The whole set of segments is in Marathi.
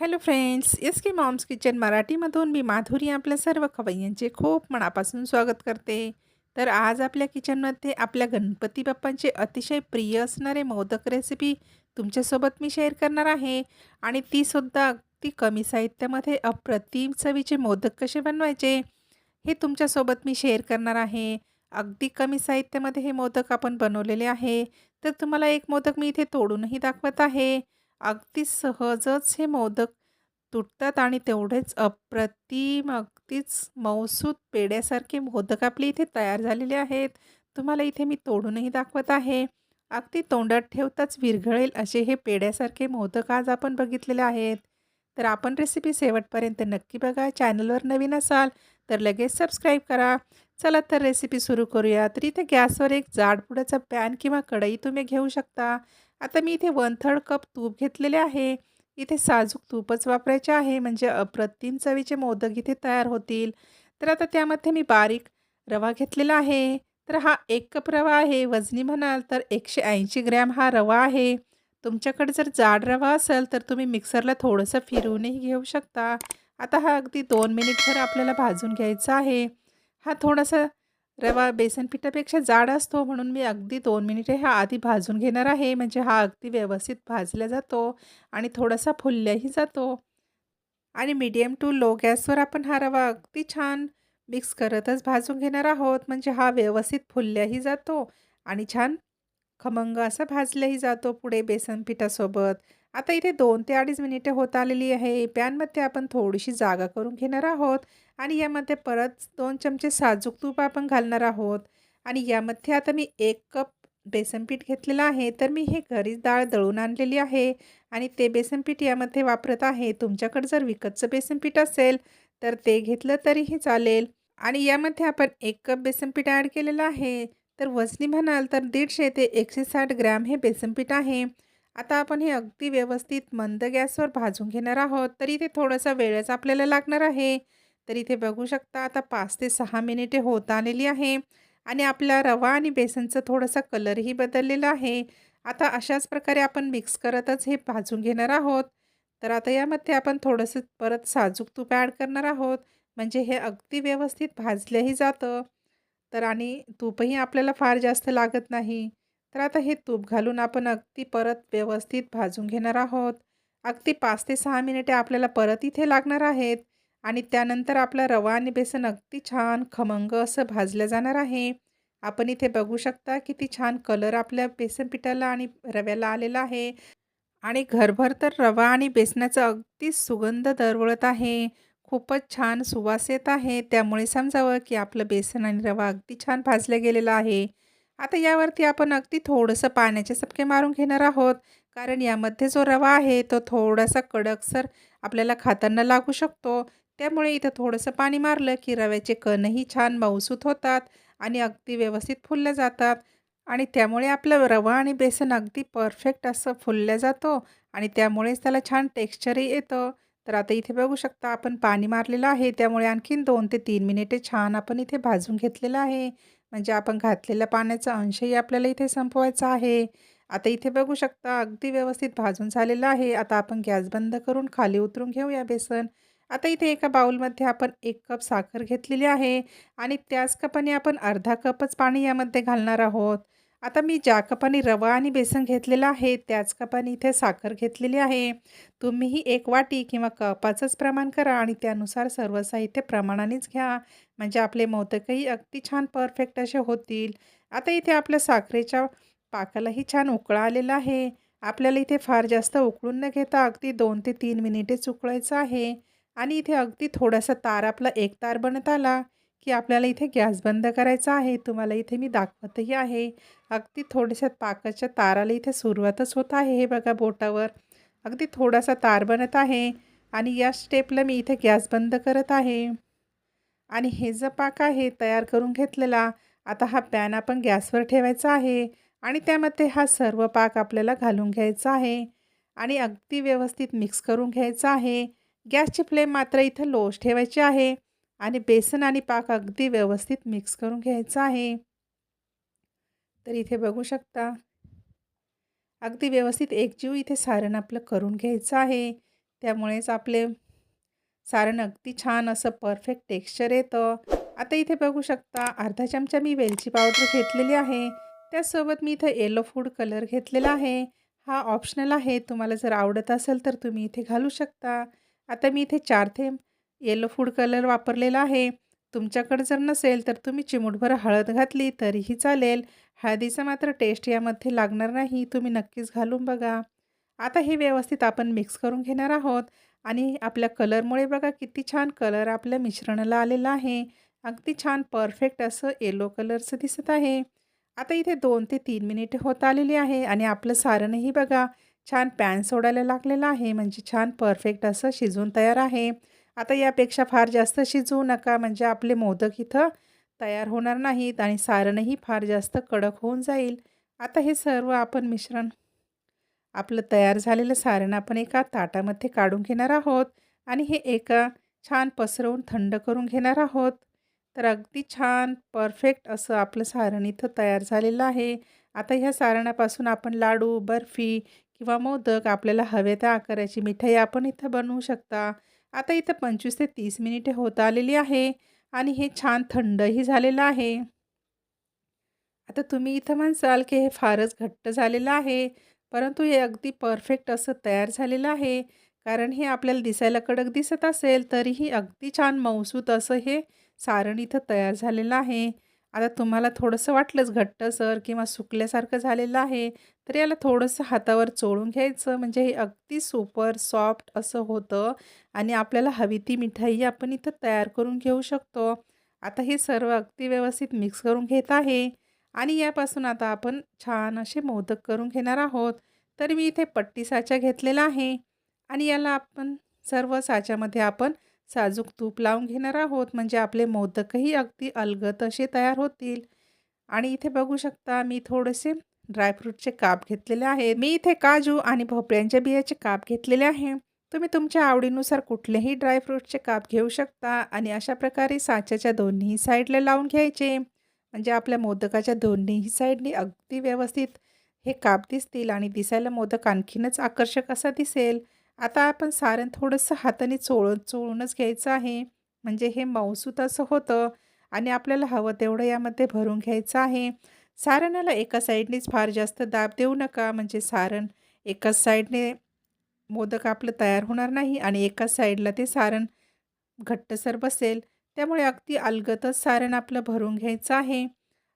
Hello friends S K moms kitchen मराठीमधून मी माधुरी आपल्या सर्व खवय्यांचे खूप मनापासून स्वागत करते. तर आज आपल्या किचनमध्ये आपल्या गणपती बाप्पांचे अतिशय प्रिय असणारे मोदक रेसिपी तुमच्यासोबत मी शेअर करणार आहे. आणि तीसुद्धा अगदी कमी साहित्यामध्ये अप्रतिम चवीचे मोदक कसे बनवायचे हे तुमच्यासोबत मी शेअर करणार आहे. अगदी कमी साहित्यामध्ये हे मोदक आपण बनवलेले आहे. तर तुम्हाला एक मोदक मी इथे तोडूनही दाखवत आहे. अगदी सहजच हे मोदक तुटतात आणि तेवढेच अप्रतिम अगदीच मऊसूत पेड्यासारखे मोदक आपले इथे तयार झालेले आहेत. तुम्हाला इथे मी तोडूनही दाखवत आहे. अगदी तोंडात ठेवताच विरघळेल असे हे पेड्यासारखे मोदक आज आपण बघितलेले आहेत. तर आपण रेसिपी शेवटपर्यंत नक्की बघा. चॅनलवर नवीन असाल तर लगेच सबस्क्राईब करा. चला तर रेसिपी सुरू करूया तर इथे गॅसवर एक जाडपुड्याचा पॅन किंवा कढई तुम्ही घेऊ शकता. आता मी इथे वन थर्ड कप तूप घेतलेले आहे. इथे साजूक तूपच वापरायचे आहे. म्हणजे अप्रतिम चवीचे मोदक इथे तयार होतील. तर आता त्यामध्ये मी बारीक रवा घेतलेला आहे. तर हा एक कप रवा आहे. वजनी म्हणाल तर एकशे ऐंशी ग्रॅम हा रवा आहे. तुमच्याकडे जर जाड रवा असेल तर तुम्ही मिक्सरला थोडंसं फिरवूनही घेऊ शकता. आता हा अगदी दोन मिनिटभर आपल्याला भाजून घ्यायचा आहे. हा थोडासा रवा बेसन पिठापेक्षा जाड असतो म्हणून मी अगदी दोन मिनिटे हा आधी भाजून घेणार आहे. म्हणजे हा अगदी व्यवस्थित भाजला जातो आणि थोडासा फुलल्याही जातो. आणि मीडियम टू लो गॅसवर आपण हा रवा अगदी छान मिक्स करतच भाजून घेणार आहोत. म्हणजे हा व्यवस्थित फुलल्याही जातो आणि छान खमंग असा भाजल्याही जातो पुढे बेसन पिठासोबत. आता इथे दोन ते अडीच मिनिटे होत आलेली आहे. पॅनमध्ये आपण थोडीशी जागा करून घेणार आहोत. आणि यामध्ये परत दोन चमचे साजूक तूप आपण घालणार आहोत. आणि यामध्ये आता मी एक कप बेसनपीठ घेतलेलं आहे. तर मी हे घरीच डाळ दळून आणलेली आहे. आणि ते बेसनपीठ यामध्ये वापरत आहे. तुमच्याकडे जर विकतचं बेसनपीठ असेल तर ते घेतलं तरीही चालेल. आणि यामध्ये आपण एक कप बेसनपीठ ॲड केलेलं आहे. तर वजनी म्हणाल तर दीडशे ते एकशे साठ ग्रॅम हे बेसनपीठ आहे. आता आपण हे अगदी व्यवस्थित मंद गॅसवर भाजून घेणार आहोत. तरी ते थोडासा वेळच आपल्याला लागणार आहे. तर इथे बघू शकता आता पाच ते सहा मिनिटे होत आलेली आहे आणि आपला रवा आणि बेसनचं थोडासा कलरही बदललेला आहे. आता अशाच प्रकारे आपण मिक्स करतच हे भाजून घेणार आहोत. तर आता यामध्ये आपण थोडंसं परत साजूक तूप ॲड करणार आहोत. म्हणजे हे अगदी व्यवस्थित भाजलंही जातं. तर आणि तूपही आपल्याला फार जास्त लागत नाही. तर आता हे तूप घालून आपण अगदी परत व्यवस्थित भाजून घेणार आहोत. अगदी पाच ते सहा मिनिटे आपल्याला परत इथे लागणार आहेत. आणि त्यानंतर आपला रवा आणि बेसन अगदी छान खमंग असं भाजलं जाणार आहे. आपण इथे बघू शकता किती छान कलर आपल्या बेसन पिठाला आणि रव्याला आलेला आहे. आणि घरभर तर रवा आणि बेसनाचा अगदी सुगंध दरवळत आहे. खूपच छान सुवास येत आहे. त्यामुळे समजावं की आपलं बेसन आणि रवा अगदी छान भाजलं गेलेलं आहे. आता यावरती आपण अगदी थोडंसं पाण्याचे चपके मारून घेणार आहोत. कारण यामध्ये जो रवा आहे तो थोडासा कडकसर आपल्याला खाताना लागू शकतो. त्यामुळे इथं थोडंसं पाणी मारलं की रव्याचे कणही छान मऊसूत होतात आणि अगदी व्यवस्थित फुलल्या जातात. आणि त्यामुळे आपलं रवा आणि बेसन अगदी परफेक्ट असं फुलल्या जातो आणि त्यामुळेच त्याला छान टेक्स्चरही येतं. तर आता इथे बघू शकता आपण पाणी मारलेलं आहे. त्यामुळे आणखीन दोन ते तीन मिनिटे छान आपण इथे भाजून घेतलेलं आहे. म्हणजे आपण घातलेल्या पाण्याचा अंशही आपल्याला इथे संपवायचा आहे. आता इथे बघू शकता अगदी व्यवस्थित भाजून झालेलं आहे. आता आपण गॅस बंद करून खाली उतरून घेऊया बेसन. आता इथे एका बाउलमध्ये आपण एक कप साखर घेतलेली आहे आणि त्याच कपाने आपण अर्धा कपच पाणी यामध्ये घालणार आहोत. आता मी ज्या कपाने रवा आणि बेसन घेतलेलं आहे त्याच कपाने इथे साखर घेतलेली आहे. तुम्हीही एक वाटी किंवा कपाचंच प्रमाण करा आणि त्यानुसार सर्व साहित्य प्रमाणानेच घ्या. म्हणजे आपले मोदकही अगदी छान परफेक्ट असे होतील. आता इथे आपल्या साखरेच्या पाकालाही छान उकळा आलेला आहे. आपल्याला इथे फार जास्त उकळून न घेता अगदी दोन ते तीन मिनिटेच उकळायचं आहे. आणि इथे अगदी थोडासा तार आपला एक तार बनत आला की आपल्याला इथे गॅस बंद करायचा आहे. तुम्हाला इथे मी दाखवतही आहे. अगदी थोड्याशा पाकाच्या ताराला इथे सुरुवातच होत आहे हे बघा बोटावर. अगदी थोडासा तार बनत आहे आणि या स्टेपला मी इथे गॅस बंद करत आहे. आणि हे जो पाक आहे तयार करून घेतलेला आता हा पॅन आपण गॅसवर ठेवायचा आहे आणि त्यामध्ये हा सर्व पाक आपल्याला घालून घ्यायचा आहे. आणि अगदी व्यवस्थित मिक्स करून घ्यायचा आहे. गॅसची फ्लेम मात्र इथं लोश ठेवायची आहे आणि बेसन आणि पाक अगदी व्यवस्थित मिक्स करून घ्यायचं आहे. तर इथे बघू शकता अगदी व्यवस्थित एकजीव इथे सारण आपलं करून घ्यायचं आहे. त्यामुळेच आपले सारण अगदी छान असं परफेक्ट टेक्स्चर येतं. आता इथे बघू शकता अर्धा चमचा मी वेलची पावडर घेतलेली आहे. त्यासोबत मी इथं येलो फूड कलर घेतलेला आहे. हा ऑप्शनल आहे. तुम्हाला जर आवडत असेल तर तुम्ही इथे घालू शकता. आता मी इथे चार थेंब येलो फूड कलर वापरलेला आहे. तुमच्याकडे जर नसेल तर तुम्ही चिमूटभर हळद घातली तरीही चालेल. हळदीचा मात्र टेस्ट यामध्ये लागणार नाही. तुम्ही नक्कीच घालून बघा. आता हे व्यवस्थित आपण मिक्स करून घेणार आहोत. आणि आपल्या कलरमुळे बघा किती छान कलर आपल्या मिश्रणाला आलेला आहे. अगदी छान परफेक्ट असं येलो कलरचं दिसत आहे. आता इथे दोन ते तीन मिनिटे होत आलेली आहे आणि आपलं सारणही बघा. छान पॅन सोडायला लागलेलं आहे म्हणजे छान परफेक्ट असं शिजून तयार आहे. आता यापेक्षा फार जास्त शिजवू नका म्हणजे आपले मोदक इथं तयार होणार नाहीत आणि सारणही फार जास्त कडक होऊन जाईल. आता हे सर्व आपण मिश्रण आपलं तयार झालेलं सारण आपण एका ताटामध्ये काढून घेणार आहोत आणि हे एका छान पसरवून थंड करून घेणार आहोत. तर अगदी छान परफेक्ट असं आपलं सारण इथं तयार झालेलं आहे. आता ह्या सारणापासून आपण लाडू बर्फी किंवा मोदक आपल्याला हवे त्या आकाराची मिठाई आपण इथं बनवू शकता. आता इथं पंचवीस ते तीस मिनिटे होत आलेली आहे आणि हे छान थंडही झालेलं आहे. आता तुम्ही इथं म्हणसाल की हे फारच घट्ट झालेलं आहे परंतु हे अगदी परफेक्ट असं तयार झालेलं आहे. कारण हे आपल्याला दिसायला कडक दिसत असेल तरीही अगदी छान मऊसूत असं हे सारण इथं तयार झालेलं आहे. आता तुम्हाला थोडंसं वाटलंच घट्टसर किंवा सुकल्यासारखं झालेलं आहे तर याला थोडंसं हातावर चोळून घ्यायचं. म्हणजे हे अगदी सुपर सॉफ्ट असं होतं आणि आपल्याला हवी ती मिठाई आपण इथं तयार करून घेऊ शकतो. आता हे सर्व अगदी व्यवस्थित मिक्स करून घेत आहे आणि यापासून आता आपण छान असे मोदक करून घेणार आहोत. तर मी इथे पट्टी साचा घेतलेला आहे आणि याला आपण सर्व साच्यामध्ये आपण साजूक तूप लावून घेणार आहोत. म्हणजे आपले मोदकही अगदी अलगत असे तयार होतील. आणि इथे बघू शकता मी थोडेसे ड्रायफ्रूटचे काप घेतलेले आहेत. मी इथे काजू आणि भोपळ्यांच्या बियाचे काप घेतलेले आहे. तुम्ही तुमच्या आवडीनुसार कुठलेही ड्रायफ्रूटचे काप घेऊ शकता. आणि अशा प्रकारे साच्याच्या दोन्ही साईडला लावून घ्यायचे. म्हणजे आपल्या मोदकाच्या दोन्हीही साईडनी अगदी व्यवस्थित हे काप दिसतील आणि दिसायला मोदक आणखीनच आकर्षक असा दिसेल. आता आपण सारण थोडंसं हाताने चोळ चोळूनच घ्यायचं आहे. म्हणजे हे मऊसूत असं होतं आणि आपल्याला हवं तेवढं यामध्ये भरून घ्यायचं आहे. सारणाला एका साईडनेच फार जास्त दाब देऊ नका. म्हणजे सारण एकाच साईडने मोदक आपलं तयार होणार नाही आणि एकाच साईडला ते सारण घट्टसर बसेल. त्यामुळे अगदी अलगतच सारण आपलं भरून घ्यायचं आहे.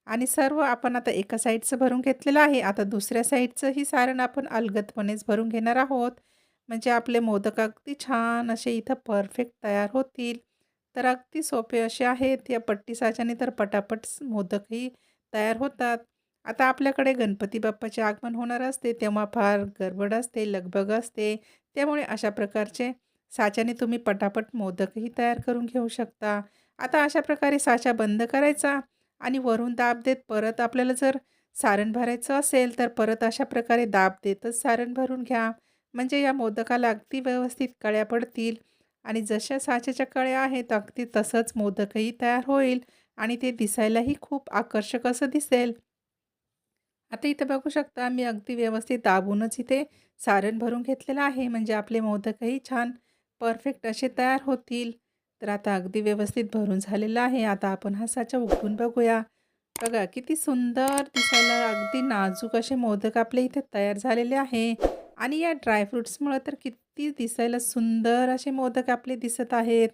आणि सर्व आपण आता एका साईडचं भरून घेतलेलं आहे. आता दुसऱ्या साईडचंही सारण आपण अलगतपणेच भरून घेणार आहोत. म्हणजे आपले मोदक अगदी छान असे इथं परफेक्ट तयार होतील. तर अगदी सोपे असे आहेत. या पट्टी साच्याने तर पटापट मोदकही तयार होतात. आता आपल्याकडे गणपती बाप्पाचे आगमन होणार असते तेव्हा फार गडबड असते लगबग असते. त्यामुळे अशा प्रकारचे साच्याने तुम्ही पटापट मोदकही तयार करून घेऊ शकता. आता अशा प्रकारे साचा बंद करायचा आणि वरून दाब देत परत आपल्याला जर सारण भरायचं असेल तर परत अशा प्रकारे दाब देतच सारण भरून घ्या. म्हणजे या मोदकाला अगदी व्यवस्थित कळ्या पडतील आणि जशा साच्याच्या कळ्या आहेत अगदी तसंच मोदकही तयार होईल आणि ते दिसायलाही खूप आकर्षक असं दिसेल. आता इथं बघू शकता मी अगदी व्यवस्थित दाबूनच इथे सारण भरून घेतलेलं आहे. म्हणजे आपले मोदकही छान परफेक्ट असे तयार होतील. तर आता अगदी व्यवस्थित भरून झालेलं आहे. आता आपण हा साचा उघडून बघूया. बघा किती सुंदर दिसायला अगदी नाजूक असे मोदक आपले इथे तयार झालेले आहे. आणि या ड्रायफ्रूट्समुळं तर किती दिसायला सुंदर असे मोदक आपले दिसत आहेत.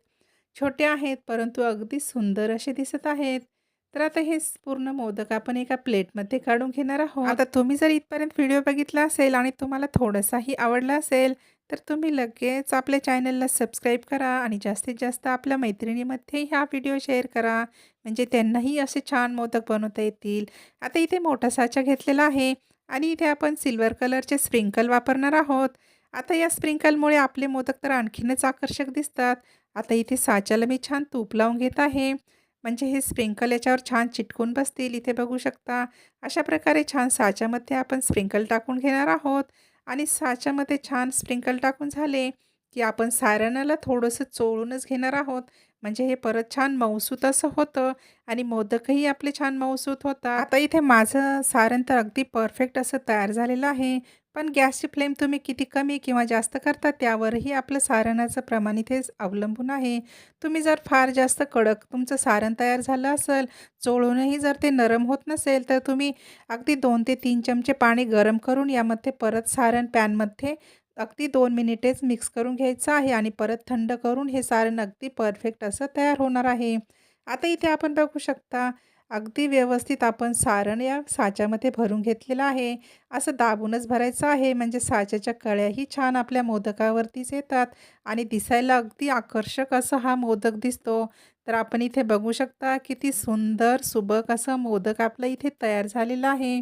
छोटे आहेत परंतु अगदी सुंदर असे दिसत आहेत. तर आता हे पूर्ण मोदक आपण एका प्लेटमध्ये काढून घेणार आहोत. आता तुम्ही जर इथपर्यंत व्हिडिओ बघितला असेल आणि तुम्हाला थोडासाही आवडला असेल तर तुम्ही लगेच आपल्या चॅनलला सबस्क्राईब करा आणि जास्तीत जास्त आपल्या मैत्रिणीमध्ये ह्या व्हिडिओ शेअर करा. म्हणजे त्यांनाही असे छान मोदक बनवता येतील. आता इथे मोठा साचा घेतलेला आहे. आणि इथे आपण सिल्वर कलरचे स्प्रिंकल वापरणार आहोत. आता या स्प्रिंकलमुळे आपले मोदक तर आणखीनच आकर्षक दिसतात. आता इथे साच्याला मी छान तूप लावून घेत आहे. म्हणजे हे स्प्रिंकल याच्यावर छान चिटकून बसतील. इथे बघू शकता अशा प्रकारे छान साच्यामध्ये आपण स्प्रिंकल टाकून घेणार आहोत. आणि साच्यामध्ये छान स्प्रिंकल टाकून झाले की आपण सायरणाला थोडंसं चोळूनच घेणार आहोत. म्हणजे हे परत छान मऊसूत असं होतं आणि मोदकही आपले छान मऊसूत होतात. आता इथे माझं सारण तर अगदी परफेक्ट असं तयार झालेलं आहे पण गॅसची फ्लेम तुम्ही किती कमी किंवा जास्त करता त्यावरही आपलं सारणाचं प्रमाण इथे अवलंबून आहे. तुम्ही जर फार जास्त कडक तुमचं सारण तयार झालं असेल चोळूनही जर ते नरम होत नसेल तर तुम्ही अगदी दोन ते तीन चमचे पाणी गरम करून यामध्ये परत सारण पॅनमध्ये अगदी दोन मिनिटेच मिक्स करून घ्यायचं आहे आणि परत थंड करून हे सारण अगदी परफेक्ट असं तयार होणार आहे. आता इथे आपण बघू शकता अगदी व्यवस्थित आपण सारण या साच्यामध्ये भरून घेतलेलं आहे. असं दाबूनच भरायचं आहे म्हणजे साच्याच्या कळ्याही छान आपल्या मोदकावरतीच येतात आणि दिसायला अगदी आकर्षक असं हा मोदक दिसतो. तर आपण इथे बघू शकता किती सुंदर सुबक असं मोदक आपलं इथे तयार झालेलं आहे.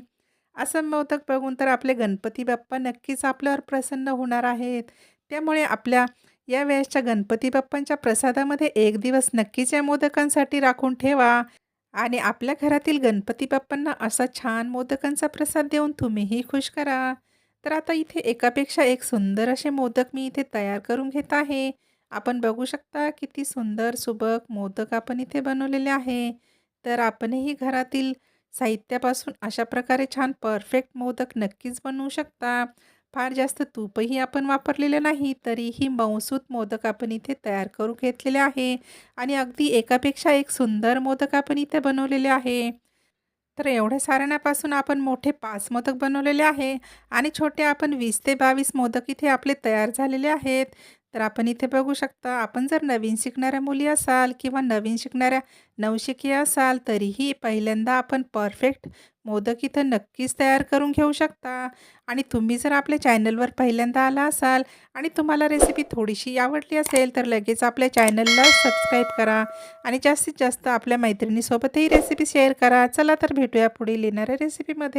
असं मोदक बघून तर आपले गणपती बाप्पा नक्कीच आपल्यावर प्रसन्न होणार आहेत. त्यामुळे आपल्या या वेळेसच्या गणपती बाप्पांच्या प्रसादामध्ये एक दिवस नक्कीच या मोदकांसाठी राखून ठेवा. आणि आपल्या घरातील गणपती बाप्पांना असा छान मोदकांचा प्रसाद देऊन तुम्हीही खुश करा. तर आता इथे एकापेक्षा एक सुंदर असे मोदक मी इथे तयार करून घेत आहे. आपण बघू शकता किती सुंदर सुबक मोदक आपण इथे बनवलेले आहे. तर आपणही घरातील साहित्यापासून अशा प्रकारे छान परफेक्ट मोदक नक्कीच बनवू शकता. फार जास्त तूपही आपण वापरलेलं नाही तरीही मौसूत मोदक आपण इथे तयार करून घेतलेले आहे आणि अगदी एकापेक्षा एक सुंदर मोदक आपण इथे बनवलेले आहे. तर एवढ्या सारण्यापासून आपण मोठे पाच मोदक बनवलेले आहे आणि छोटे आपण वीस ते बावीस मोदक इथे आपले तयार झालेले आहेत. तर आपण इथे बघू शकता आपण जर नवीन शिकणाऱ्या मुली असाल किंवा नवीन शिकणाऱ्या नवशिकी असाल तरीही पहिल्यांदा आपण परफेक्ट मोदक इथं नक्कीच तयार करून घेऊ शकता. आणि तुम्ही जर आपल्या चॅनलवर पहिल्यांदा आला असाल आणि तुम्हाला रेसिपी थोडीशी आवडली असेल तर लगेच आपल्या चॅनलला सबस्क्राईब करा आणि जास्तीत जास्त आपल्या मैत्रिणीसोबतही रेसिपी शेअर करा. चला तर भेटूया पुढील येणाऱ्या रेसिपीमध्ये.